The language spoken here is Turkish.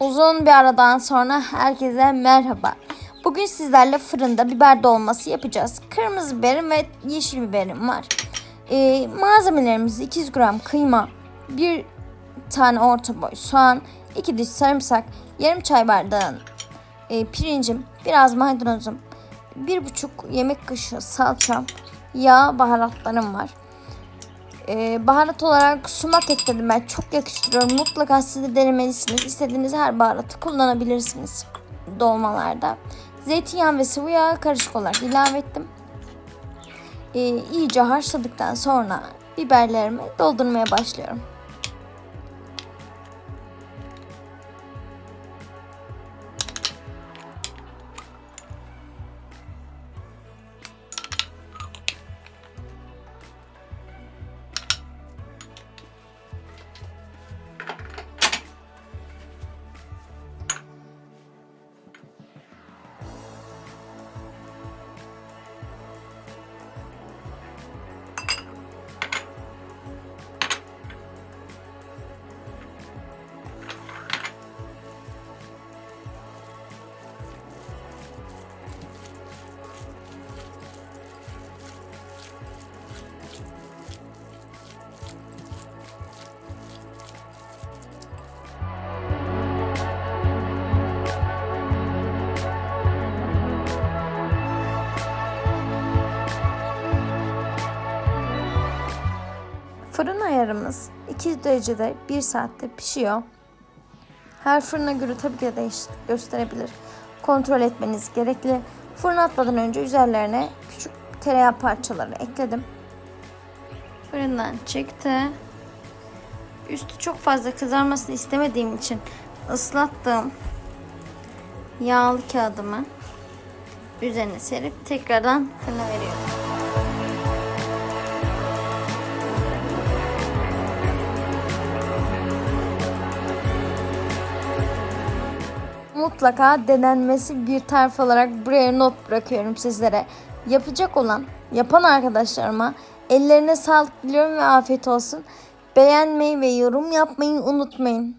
Uzun bir aradan sonra herkese merhaba. Bugün sizlerle fırında biber dolması yapacağız. Kırmızı biberim ve yeşil biberim var. Ee, malzemelerimiz 200 gram kıyma, bir tane orta boy soğan, 2 diş sarımsak, yarım çay bardağı e, pirincim, biraz maydanozum, bir buçuk yemek kaşığı salçam, yağ, baharatlarım var. Ee, baharat olarak sumak ekledim ben. Çok yakıştırıyorum. Mutlaka siz de denemelisiniz. İstediğiniz her baharatı kullanabilirsiniz dolmalarda. Zeytinyağı ve sıvı yağ karışık olarak ilave ettim. Ee, iyice haşladıktan sonra biberlerimi doldurmaya başlıyorum. Fırın ayarımız 200 derecede 1 saatte pişiyor. Her fırına göre tabii ki de gösterebilir. Kontrol etmeniz gerekli. Fırına atmadan önce üzerlerine küçük tereyağı parçaları ekledim. Fırından çıktı. Üstü çok fazla kızarmasını istemediğim için ıslattığım yağlı kağıdımı üzerine serip tekrardan fırına veriyorum. Mutlaka denenmesi bir tarif olarak buraya not bırakıyorum sizlere. Yapacak olan, yapan arkadaşlarıma ellerine sağlık diliyorum ve afiyet olsun. Beğenmeyi ve yorum yapmayı unutmayın.